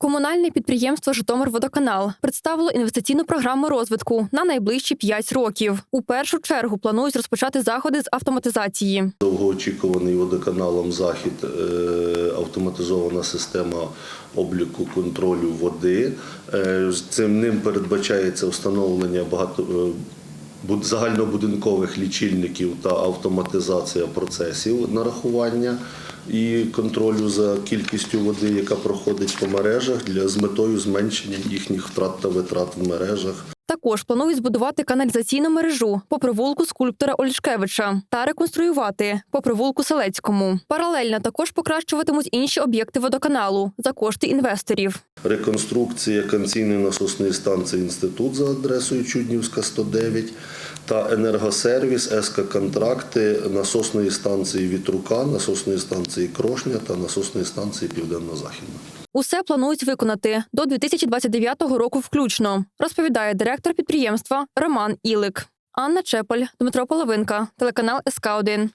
Комунальне підприємство Житомирводоканал представило інвестиційну програму розвитку на найближчі 5 років. У першу чергу планують розпочати заходи з автоматизації. Довгоочікуваний водоканалом захід е, автоматизована система обліку контролю води. Е, Цим ним передбачається встановлення багато е, загальнобудинкових лічильників та автоматизація процесів нарахування і контролю за кількістю води, яка проходить по мережах, для з метою зменшення їхніх втрат та витрат в мережах. Також планують збудувати каналізаційну мережу по провулку скульптора Олішкевича та реконструювати по провулку Селецькому. Паралельно також покращуватимуть інші об'єкти водоканалу за кошти інвесторів. Реконструкція канційної насосної станції інститут за адресою Чуднівська 109 та енергосервіс, СК контракти насосної станції Вітрука, насосної станції Крошня та насосної станції Південно-Західна. Усе планують виконати до 2029 року включно, розповідає директор підприємства Роман Ілик. Анна Чепель, Дмитро Половинка, телеканал СК 1